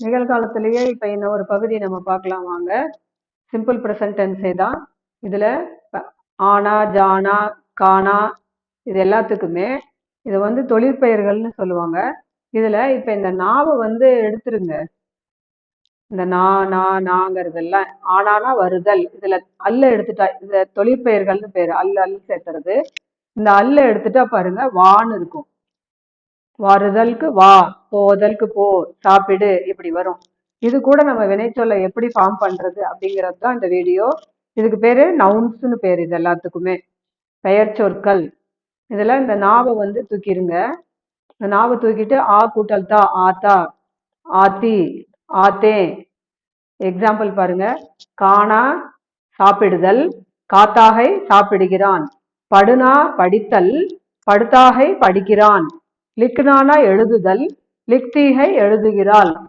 நிகழ்காலத்திலேயே இப்போ இன்னும் ஒரு பகுதி நம்ம பார்க்கலாம் வாங்க. சிம்பிள் ப்ரெசன்ட் டென்ஸே தான். இதில் ஆனா ஜானா கானா இது எல்லாத்துக்குமே இது வந்து தொழிற்பெயர்கள்னு சொல்லுவாங்க. இதில் இப்போ இந்த நாவை வந்து எடுத்துருங்க. இந்த நா நா நாங்கிறதெல்லாம் ஆனானா வருதல். இதில் அல்ல எடுத்துட்டா இந்த தொழிற்பெயர்கள்னு பேர். அல்ல அல்ல சேர்த்துறது இந்த அல்ல எடுத்துட்டா பாருங்க வான்னு இருக்கும். வருதலுக்கு வா போதல்க்கு போ சாப்பிடு இப்படி வரும். இது கூட நம்ம வினைச்சொல்லை எப்படி ஃபார்ம் பண்றது அப்படிங்கிறது தான் இந்த வீடியோ இதுக்கு பேரு நவுன்ஸ்னு பேர் இது எல்லாத்துக்குமே. பெயர் சொற்கள். இதுல இந்த நாவை வந்து தூக்கிடுங்க இந்த நாவை தூக்கிட்டு ஆ கூட்டல் தா ஆத்தா ஆத்தி ஆத்தே. எக்ஸாம்பிள் பாருங்க. காணா சாப்பிடுதல். காத்தாகை சாப்பிடுகிறான். படுனா படித்தல். படுத்தாகை படிக்கிறான். லிக்னானா எழுதுதல் லிக்தீகை எழுதுகிறாள்.